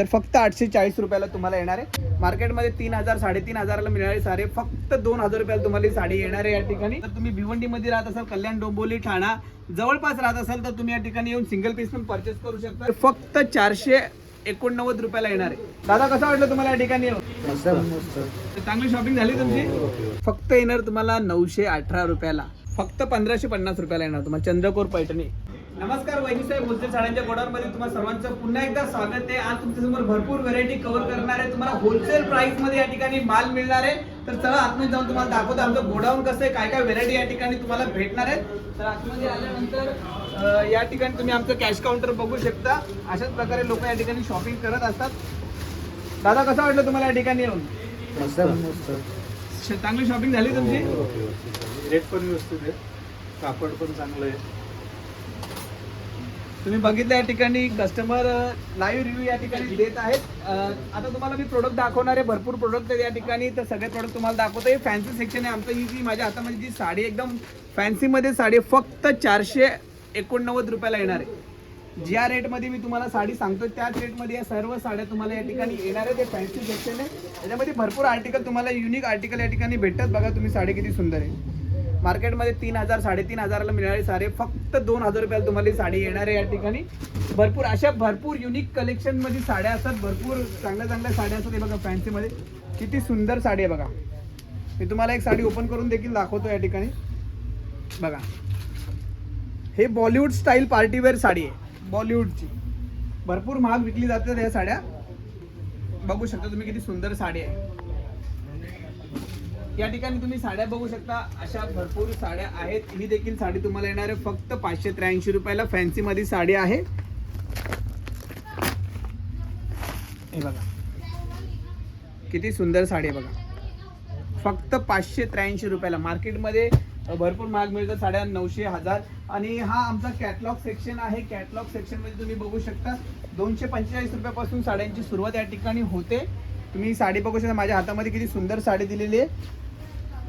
तर फक्त आठशे चाळीस रुपयाला तुम्हाला येणार आहे. मार्केटमध्ये तीन हजार साडेतीन हजाराला मिळणारी साडी फक्त दोन हजार रुपयाला तुम्हाला ही साडी येणार आहे या ठिकाणी. तर तुम्ही भिवंडीमध्ये राहत असाल कल्याण डोंबोली ठाणा जवळपास राहत असाल तर तुम्ही या ठिकाणी येऊन सिंगल पीस पण परचेस करू शकता. फक्त चारशे एकोणनव्वद रुपयाला येणार आहे. दादा कसं वाटलं तुम्हाला या ठिकाणी चांगली शॉपिंग झाली तुमची? फक्त येणार तुम्हाला नऊशे अठरा रुपयाला. फक्त पंधराशे पन्नास रुपयाला येणार तुम्हाला. चंद्रकोर पैठणी. नमस्कार वहिनी साहेब होलसेल साड्यांच्या गोडाऊनमध्ये तुम्हाला सर्वांचं पुन्हा एकदा स्वागत आहे. आज तुमच्यासमोर भरपूर व्हरायटी कव्हर करणार आहे. तुम्हाला होलसेल प्राइसमध्ये या ठिकाणी माल मिळणार आहे. तर चला आतमध्ये जाऊन तुम्हाला दाखवतो आमचं गोडाऊन कसं आहे काय काय व्हरायटी या ठिकाणी तुम्हाला भेटणार आहे तर आतमध्ये आल्यानंतर या ठिकाणी तुम्ही आमचं कॅश काउंटर बघू शकता. अशाच प्रकारे लोक या ठिकाणी शॉपिंग करत असतात. दादा कसं वाटलं तुम्हाला या ठिकाणी येऊन? चांगली शॉपिंग झाली तुमची? रेट पण व्यवस्थित आहे. कापड पण चांगलं आहे. तुम्ही बघितलं या ठिकाणी कस्टमर लाईव्ह रिव्ह्यू या ठिकाणी देत आहेत. आता तुम्हाला मी प्रोडक्ट दाखवणार आहे भरपूर प्रोडक्ट आहेत या ठिकाणी. तर सगळे प्रोडक्ट तुम्हाला दाखवतो. हे फॅन्सी सेक्शन आहे. आमचं ही जी माझ्या हातामध्ये जी साडी एकदम फॅन्सीमध्ये साडी फक्त चारशे एकोणनव्वद रुपयाला येणार आहे. ज्या रेटमध्ये मी तुम्हाला साडी सांगतो त्याच रेटमध्ये या सर्व साड्या तुम्हाला या ठिकाणी येणार आहे ते फॅन्सी सेक्शन आहे. त्याच्यामध्ये भरपूर आर्टिकल तुम्हाला युनिक आर्टिकल या ठिकाणी भेटतात. बघा तुम्ही साडी किती सुंदर आहे. मार्केटमध्ये तीन हजार साडेतीन हजाराला मिळणारी साडे फक्त दोन हजार रुपयाला तुम्हाला साडी येणार आहे या ठिकाणी. भरपूर अशा भरपूर युनिक कलेक्शनमध्ये साड्या असतात. भरपूर चांगल्या चांगल्या साड्या असतात हे बघा फॅन्सीमध्ये किती सुंदर साडी आहे बघा. मी तुम्हाला एक साडी ओपन करून देखील दाखवतो या ठिकाणी. बघा. हे बॉलिवूड स्टाईल पार्टीवेअर साडी आहे. बॉलिवूडची भरपूर महाग विकली जातात ह्या साड्या. बघू शकता तुम्ही किती सुंदर साडी आहे. या ठिकाणी तुम्ही साड्या बघू शकता. अशा भरपूर साड्या आहेत. ही देखील साडी तुम्हाला येणार आहे. फक्त पाचशे त्र्याऐंशी रुपयाला फॅन्सी मध्ये साडी आहे. हे बघा. किती सुंदर साडी आहे बघा. फक्त पाचशे त्र्याऐंशी रुपयाला. मार्केटमध्ये भरपूर महाग मिळतात साड्या. नऊशे हजार. आणि हा आमचा कॅटलॉग सेक्शन आहे. कॅटलॉग सेक्शनमध्ये तुम्ही बघू शकता. दोनशे पंचेचाळीस रुपयापासून साड्यांची सुरुवात या ठिकाणी होते. तुम्ही साडी बघू शकता. माझ्या हातामध्ये किती सुंदर साडी दिलेली आहे.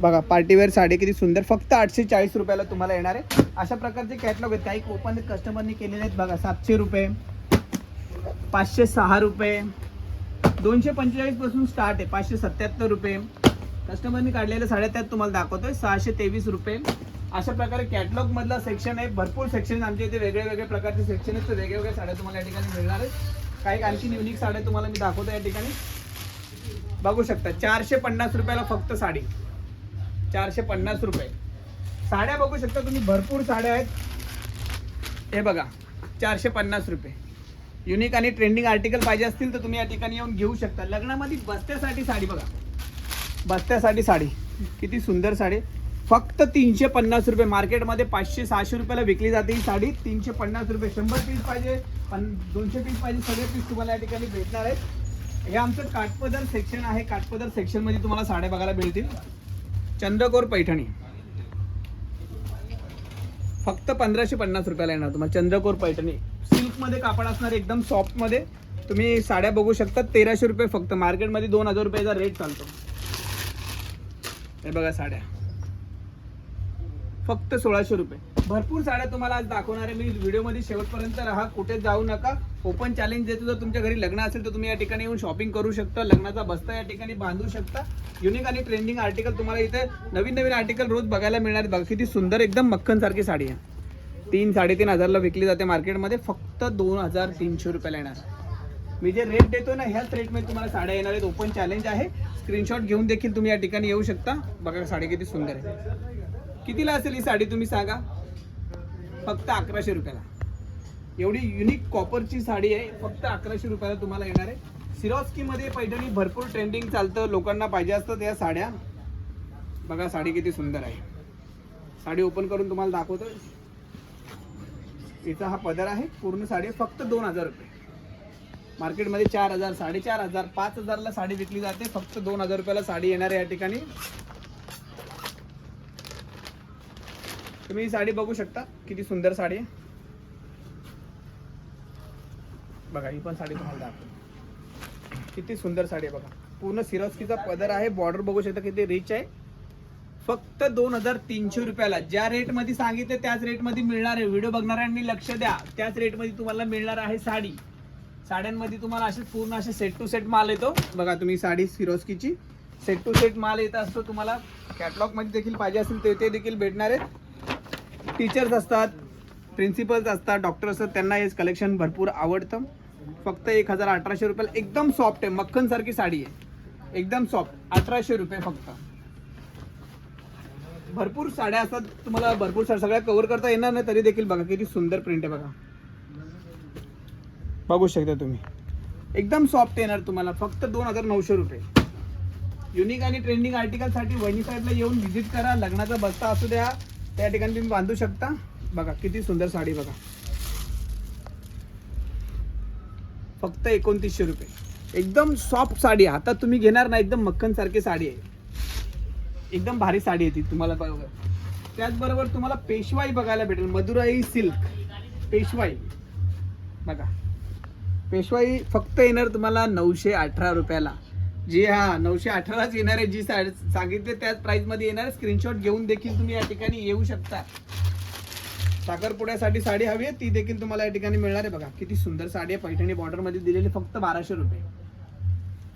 बघा पार्टीवेअर साडी किती सुंदर. फक्त आठशे चाळीस रुपयाला तुम्हाला येणार आहे. अशा प्रकारचे कॅटलॉग आहेत. काही ओपन कस्टमरनी केलेले आहेत बघा सातशे रुपये पाचशे सहा रुपये दोनशे पंचेचाळीसपासून स्टार्ट आहे. पाचशे सत्त्याहत्तर रुपये. कस्टमरनी काढलेल्या साड्या त्यात तुम्हाला दाखवतोय. सहाशे तेवीस रुपये. अशा प्रकारे कॅटलॉगमधला सेक्शन आहे. भरपूर सेक्शन आमच्या इथे वेगळे वेगळे प्रकारचे सेक्शन आहेत. तर वेगवेगळ्या साड्या तुम्हाला या ठिकाणी मिळणार आहेत. काही आणखी युनिक साड्या तुम्हाला मी दाखवतो या ठिकाणी. बघू शकता चारशे पन्नास रुपयाला फक्त साडी. चारशे पन्नास रुपये. साड्या बघू शकता तुम्ही भरपूर साड्या आहेत. हे बघा चारशे पन्नास रुपये. युनिक आणि ट्रेंडिंग आर्टिकल पाहिजे असतील तर तुम्ही या ठिकाणी येऊन घेऊ शकता. लग्नामध्ये बस्त्यासाठी साडी बघा. बस्त्यासाठी साडी. किती सुंदर साडी. फक्त तीनशे पन्नास रुपये. मार्केटमध्ये पाचशे सहाशे रुपयाला विकली जाते ही साडी. तीनशे पन्नास रुपये. शंभर पीस पाहिजे पण दोनशे पीस पाहिजे. सगळे पीस तुम्हाला या ठिकाणी भेटणार आहेत. हे आमचं काठपदर सेक्शन आहे. काठपदर सेक्शनमध्ये तुम्हाला साड्या बघायला मिळतील. चंद्रकोर पैठणी. फक्त पंधराशे पन्नास रुपयाला येणार तुम्हाला चंद्रकोर पैठणी. सिल्कमध्ये कापड असणार एकदम सॉफ्टमध्ये. तुम्ही साड्या बघू शकता तेराशे रुपये फक्त. मार्केटमध्ये दोन हजार रुपयाचा रेट चालतो. हे बघा साड्या. फक्त सोळाशे रुपये. भरपूर साड्या तुम्हाला आज दाखवणार आहे. मी व्हिडिओमध्ये शेवटपर्यंत राहा. कुठे जाऊ नका. ओपन चॅलेंज देतो जर तुमच्या घरी लग्न असेल तर तुम्ही या ठिकाणी येऊन शॉपिंग करू शकता. लग्नाचा बस्ता या ठिकाणी बांधू शकता. युनिक आणि ट्रेंडिंग आर्टिकल तुम्हाला इथे नवीन नवीन आर्टिकल रोज बघायला मिळणार बघा किती सुंदर एकदम मक्खनसारखी साडी आहे. तीन साडेतीन हजारला विकली जाते मार्केटमध्ये फक्त दोन हजार तीनशे रुपयाला येणार. मी जे रेट देतो ना ह्याच रेटमध्ये तुम्हाला साड्या येणार आहेत. ओपन चॅलेंज आहे. स्क्रीनशॉट घेऊन देखील तुम्ही या ठिकाणी येऊ शकता. बघा साडी किती सुंदर आहे. कितीला असेल ही साडी तुम्ही सांगा? फक्त अकराशे रुपयाला. एवढी युनिक कॉपरची साडी आहे. फक्त अकराशे रुपयाला तुम्हाला येणार आहे. सिरॉस्कीमध्ये पैठणी भरपूर ट्रेंडिंग चालतं. लोकांना पाहिजे असतात या साड्या. बघा साडी किती सुंदर आहे. साडी ओपन करून तुम्हाला दाखवतो. याचा हा पदर आहे. पूर्ण साडी फक्त दोन हजार रुपये. मार्केटमध्ये चार हजार साडेचार हजार पाच हजारला साडी विकली जाते. फक्त दोन हजार रुपयाला साडी येणार आहे या ठिकाणी. तुम्ही ही साडी बघू शकता. किती सुंदर साडी आहे. बघा ही पण साडी तुम्हाला दाखवतो. किती सुंदर साडी आहे बघा. पूर्ण सिरोस्कीचा पदर आहे. बॉर्डर बघू शकता किती रिच आहे. फक्त दोन हजार तीनशे रुपयाला. ज्या रेटमध्ये सांगितले त्याच रेटमध्ये मिळणार आहे. व्हिडिओ बघणाऱ्यांनी लक्ष द्या. त्याच रेटमध्ये तुम्हाला मिळणार आहे साडी. साड्यांमध्ये तुम्हाला असे पूर्ण असे सेट टू सेट माल येतो. बघा तुम्ही साडी सिरोस्कीची. सेट टू सेट माल येत असतो तुम्हाला. कॅटलॉगमध्ये देखील पाहिजे असेल ते ते देखील भेटणार आहेत टीचर्स असतात प्रिन्सिपल्स असतात डॉक्टर असतात त्यांना हे कलेक्शन भरपूर आवडतं. फक्त एक हजार अठराशे रुपयाला एकदम सॉफ्ट आहे मक्खनसारखी साडी आहे. एकदम सॉफ्ट अठराशे रुपये फक्त. भरपूर साड्या असतात तुम्हाला भरपूर साड्या सगळ्या कव्हर करता येणार नाही तरी देखील बघा किती सुंदर प्रिंट आहे बघा. बघू शकता तुम्ही. एकदम सॉफ्ट येणार तुम्हाला फक्त दोन हजार नऊशे रुपये. युनिक आणि ट्रेंडिंग आर्टिकलसाठी वहिनी साहेबला येऊन व्हिजिट करा लग्नाचा बस्ता असू द्या त्या ठिकाणी तुम्ही बांधू शकता. बघा किती सुंदर साडी बघा. फक्त एकोणतीसशे रुपये. एकदम सॉफ्ट साडी आहे. आता तुम्ही घेणार ना एकदम मक्खन सारखी साडी आहे. एकदम भारी साडी आहे ती तुम्हाला बघा. त्याचबरोबर तुम्हाला पेशवाई बघायला भेटेल. मदुराई सिल्क. पेशवाई. बघा. पेशवाई फक्त येणार तुम्हाला नऊशे अठरा रुपयाला. जी हा नऊशे अठराच येणार आहे जी साड सांगितले त्याच प्राइसमध्ये येणार स्क्रीनशॉट घेऊन देखील तुम्ही या ठिकाणी येऊ शकता. साखरपुड्यासाठी साडी हवी आहे ती देखील तुम्हाला या ठिकाणी मिळणार आहे. बघा किती सुंदर साडी आहे. पैठणी बॉर्डरमध्ये दिलेली फक्त बाराशे रुपये.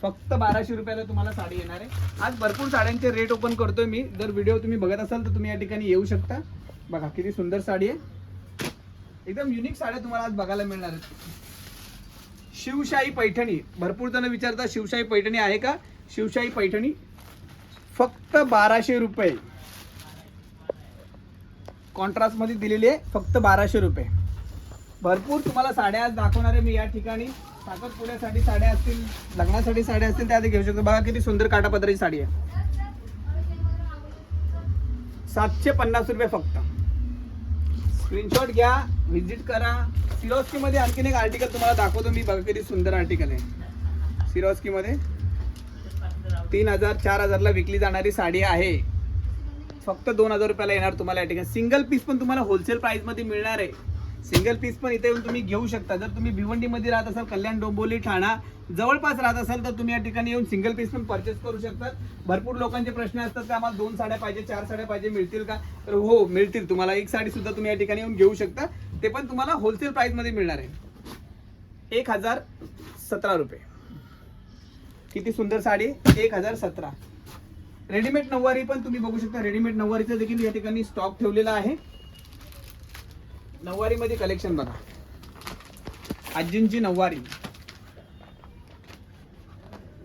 फक्त बाराशे रुपयाला तुम्हाला साडी येणार आहे. आज भरपूर साड्यांचे रेट ओपन करतोय मी. जर व्हिडिओ तुम्ही बघत असाल तर तुम्ही या ठिकाणी येऊ शकता. बघा किती सुंदर साडी आहे. एकदम युनिक साड्या तुम्हाला आज बघायला मिळणार आहेत. शिवशाही पैठणी. भरपूर जण विचारतात शिवशाही पैठणी आहे का? शिवशाही पैठणी फक्त बाराशे रुपये. कॉन्ट्रास्टमध्ये दिलेली आहे फक्त बाराशे रुपये. भरपूर तुम्हाला साड्या आज दाखवणार आहे मी या ठिकाणी. साखरपुड्यासाठी साड्या असतील लग्नासाठी साड्या असतील त्या आधी घेऊ शकतो. बघा किती सुंदर काटापत्राची साडी आहे. सातशे पन्नास रुपये फक्त. स्क्रीनशॉट घ्या. व्हिजिट करा. सिरोस्की मध्ये आणखीन एक आर्टिकल तुम्हाला दाखवतो. मी बघा किती सुंदर आर्टिकल आहे. सिरोस्की मध्ये तीन हजार चार हजारला विकली जाणारी साडी आहे. फक्त दोन हजार रुपयाला येणार तुम्हाला या ठिकाणी. सिंगल पीस पण तुम्हाला होलसेल प्राइसमध्ये मिळणार आहे. सिंगल पीस पण इथे येऊन तुम्ही घेऊ शकता. जर तुम्ही भिवंडीमध्ये राहत असाल कल्याण डोंबोली ठाणा जवळपास राहत असाल तर तुम्ही या ठिकाणी येऊन सिंगल पीस पण परचेस करू शकतात भरपूर लोकांचे प्रश्न असतात की आम्हाला दोन साड्या पाहिजे चार साड्या पाहिजे मिळतील का? तर हो मिळतील. तुम्हाला एक साडी सुद्धा तुम्ही या ठिकाणी येऊन घेऊ शकता. ते पण तुम्हाला होलसेल प्राइसमध्ये मिळणार आहे. एक हजार सतरा रुपये. किती सुंदर साडी एक हजार सतरा. रेडीमेड नऊवारी पण तुम्ही बघू शकता. रेडीमेड नऊवारीचा देखील या ठिकाणी स्टॉक ठेवलेला आहे. नऊवारी मध्ये कलेक्शन बघा. आजींची नऊवारी.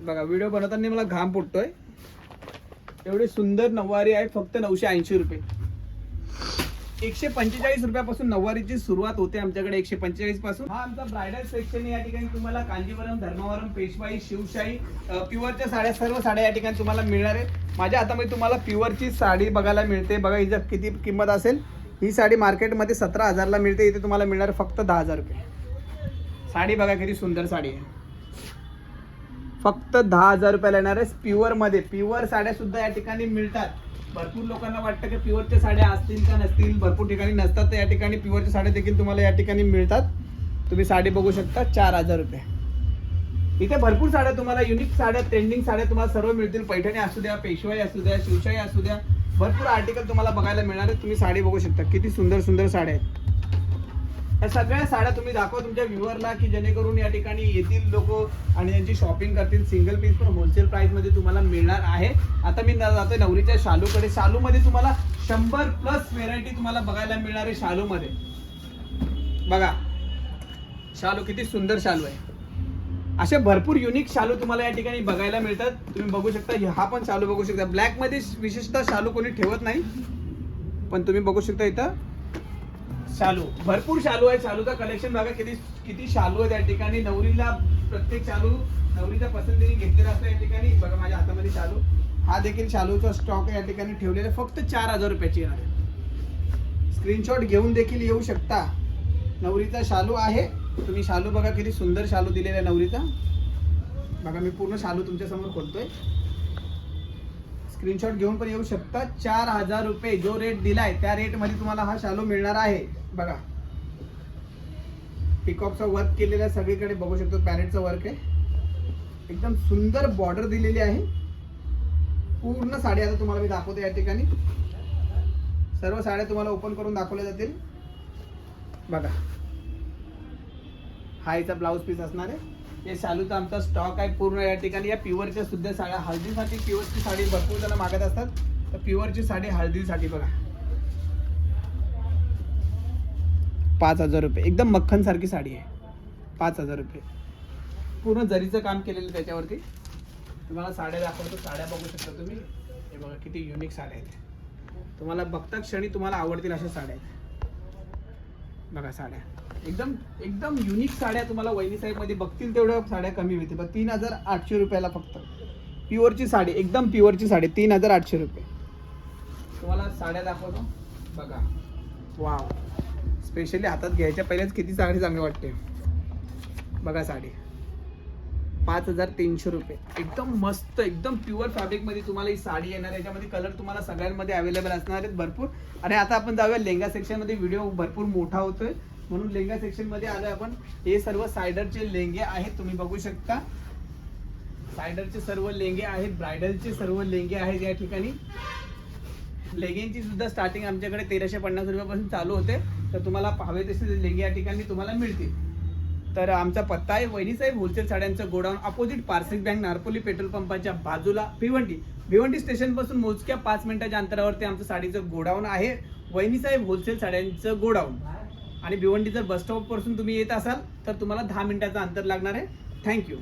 बघा व्हिडिओ बनवताना मला घाम फुटतोय. एवढी सुंदर नऊवारी आहे फक्त नऊशे ऐंशी रुपये. एकशे पंचेचाळीस रुपयापासून नऊवारीची सुरुवात होते आमच्याकडे एकशे पंचेचाळीसपासून. हा आमचा ब्रायडल सेक्शन या ठिकाणी तुम्हाला कांजीवरम धर्मावरम पेशवाई शिवशाही प्युअरच्या साड्या सर्व साड्या या ठिकाणी तुम्हाला मिळणार आहेत. माझ्या हातामध्ये तुम्हाला प्युअरची साडी बघायला मिळते. बघा हिचं किती किंमत असेल ही साडी मार्केटमध्ये सतरा हजारला मिळते. इथे तुम्हाला मिळणार फक्त दहा हजार रुपये. साडी बघा किती सुंदर साडी आहे. फक्त दहा हजार रुपयाला येणार आहे. प्युअरमध्ये प्युअर साड्या सुद्धा या ठिकाणी मिळतात. भरपूर लोकांना वाटतं की प्युअरच्या साड्या असतील का नसतील भरपूर ठिकाणी नसतात तर या ठिकाणी प्युअरच्या साड्या देखील तुम्हाला या ठिकाणी मिळतात. तुम्ही साडी बघू शकता चार हजार रुपये. इथे भरपूर साड्या तुम्हाला युनिक साड्या ट्रेंडिंग साड्या तुम्हाला सर्व मिळतील. पैठणी असू द्या पेशवाई असू द्या शिवशाही असू द्या. भरपूर आर्टिकल तुम्हाला बघायला मिळणार आहे तुम्ही साडी बघू शकता. किती सुंदर सुंदर साड्या आहेत. या सगळ्या साड्या तुम्ही दाखवा तुमच्या व्ह्युअरला की जेणेकरून या ठिकाणी येतील लोक आणि त्यांची शॉपिंग करतील. सिंगल पीस पण होलसेल प्राइसमध्ये तुम्हाला मिळणार आहे. आता मी न- जातोय नवरीच्या शालूकडे शालूमध्ये तुम्हाला शंभर प्लस व्हेरायटी तुम्हाला बघायला मिळणार आहे शालूमध्ये. बघा शालू किती सुंदर शालू आहे. असे भरपूर युनिक शालू तुम्हाला या ठिकाणी बघायला मिळतात. तुम्ही बघू शकता हा पण शालू बघू शकता. ब्लॅकमध्ये विशेषतः शालू कोणी ठेवत नाही पण तुम्ही बघू शकता इथं. शालू. भरपूर शालू आहे शालूचा कलेक्शन बघा किती किती शालू आहे त्या ठिकाणी नवरीला प्रत्येक शालू नवरीच्या पसंतीने घेतलेला असतो या ठिकाणी. बघा माझ्या हातामध्ये शालू. हा देखील शालूचा स्टॉक या ठिकाणी ठेवलेला आहे फक्त चार हजार रुपयाची येणार आहे स्क्रीनशॉट घेऊन देखील येऊ शकता. नवरीचा शालू आहे. तुम्ही शालू बघा किती सुंदर शालू दिलेला आहे नवरीचा. बघा मी पूर्ण शालू तुमच्यासमोर खोलतो खोलतोय. स्क्रीनशॉट घेऊन पण येऊ शकता. चार हजार रुपये जो रेट दिलाय त्या रेटमध्ये तुम्हाला हा शालू मिळणार आहे. बघा. पिकॉपचा वर्क केलेला आहे. सगळीकडे बघू शकतो. पॅरेटचं वर्क आहे. एकदम सुंदर बॉर्डर दिलेली आहे. पूर्ण साडी आता तुम्हाला मी दाखवतो या ठिकाणी. सर्व साड्या तुम्हाला ओपन करून दाखवल्या जातील. बघा. हा याचा ब्लाऊज पीस असणार आहे. हे शालूचा आमचा स्टॉक आहे पूर्ण या ठिकाणी. या प्युअरच्या सुद्धा साड्या हळदीसाठी प्युअरची साडी भरपूर जण मागत असतात. तर प्युअरची साडी हळदीसाठी बघा. पाच हजार रुपये. एकदम मक्खन सारखी साडी आहे. पाच हजार रुपये. पूर्ण जरीचं काम केलेलं आहे त्याच्यावरती. तुम्हाला साड्या दाखवतो. साड्या बघू शकता तुम्ही. हे बघा किती युनिक साड्या आहेत. तुम्हाला बघता क्षणी तुम्हाला आवडतील अशा साड्या आहेत. बघा साड्या. एकदम एकदम युनिक साड्या तुम्हाला वहिनी साहेबमध्ये बघतील तेवढ्या साड्या कमी मिळतील. बघ तीन हजार आठशे रुपयाला फक्त. प्युअरची साडी एकदम प्युअरची साडी तीन हजार आठशे रुपये. तुम्हाला साड्या दाखवतो. बघा. वाव स्पेशली हातात घ्यायच्या पहिलेच किती साडी चांगली वाटते. बघा साडी. पाच हजार तीनशे रुपये. एकदम मस्त एकदम प्युअर फॅब्रिकमध्ये तुम्हाला ही साडी येणार. याच्यामध्ये कलर तुम्हाला सगळ्यांमध्ये अवेलेबल असणार आहेत भरपूर. आणि आता आपण जाऊया लेंगा सेक्शनमध्ये व्हिडिओ भरपूर मोठा होतोय. म्हणून लेंगा सेक्शनमध्ये आलोय आपण. हे सर्व सायडरचे लेंगे आहेत तुम्ही बघू शकता. सायडरचे सर्व लेंगे आहेत ब्रायडलचे सर्व लेंगे आहेत या ठिकाणी. लेगिनची सुद्धा स्टार्टिंग आमच्याकडे तेराशे पन्नास रुपयापासून चालू होते. तर तुम्हाला हवे तसे लेंगे या ठिकाणी तुम्हाला मिळतील. तर आमचा पत्ता आहे वहिनीसाहेब होलसेल साड्यांचं godown opposite Parsik bank Narpoli petrol पंपाच्या बाजूला भिवंडी. भिवंडी स्टेशनपासून मोजक्या पाच मिनिटाच्या अंतरावरती आमचं साडीचं गोडाऊन आहे. वहिनीसाहेब होलसेल साड्यांचं गोडाऊन. आणि भिवंडी जर बस स्टॉपपासून तुम्ही येत असाल तर तुम्हाला दहा मिनिटाचं अंतर लागणार आहे. थँक्यू